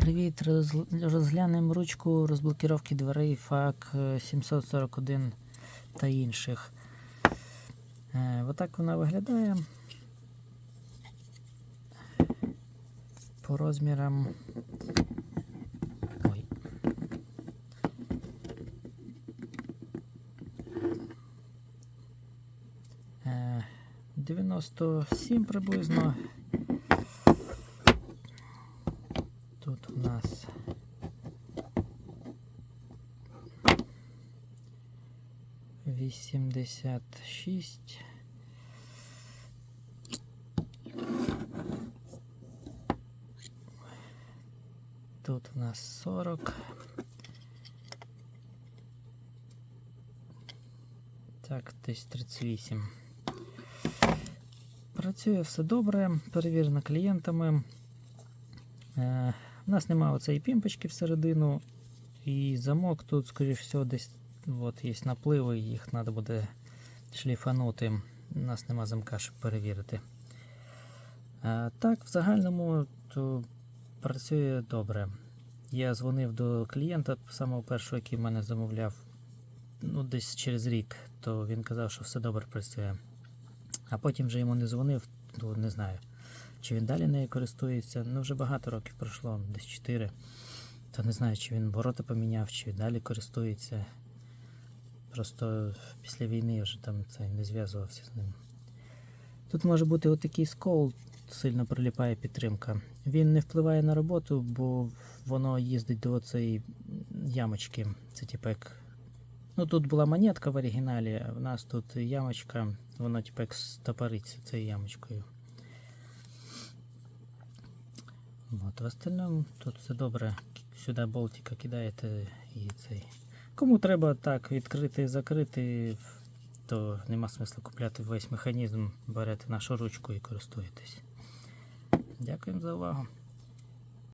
Привіт, розглянемо ручку розблокіровки дверей ФАК 741 та інших. Е, Отак вона виглядає. По розмірам. Ой. Е, 97 приблизно. Тут у нас вісімдесят шість. Тут у нас сорок. Так, десь 38. Працює все добре, перевірено клієнтами. У нас немає оцеї пімпочки всередину, і замок тут, скоріш всього, десь от, є напливи, їх треба буде шліфанути. У нас нема замка, щоб перевірити. Е, так, в загальному то працює добре. Я дзвонив до клієнта, самого першого, який в мене замовляв, ну, десь через рік, то він казав, що все добре працює. А потім вже йому не дзвонив, то не знаю. Чи він далі нею користується? Ну, вже багато років пройшло, десь 4. То не знаю, чи він ворота поміняв, чи далі користується. Просто після війни я вже там це не зв'язувався з ним. Тут може бути отакий скол, сильно приліпає підтримка. Він не впливає на роботу, бо воно їздить до цієї ямочки. Це типу як. Ну тут була монетка в оригіналі, а в нас тут ямочка, воно типу як стопориться цією ямочкою. От, в остальному тут все добре. Сюди болтика кидаєте і цей. Кому треба так відкрити і закрити, то нема смисла купляти весь механізм, берете нашу ручку і користуєтесь. Дякуємо за увагу.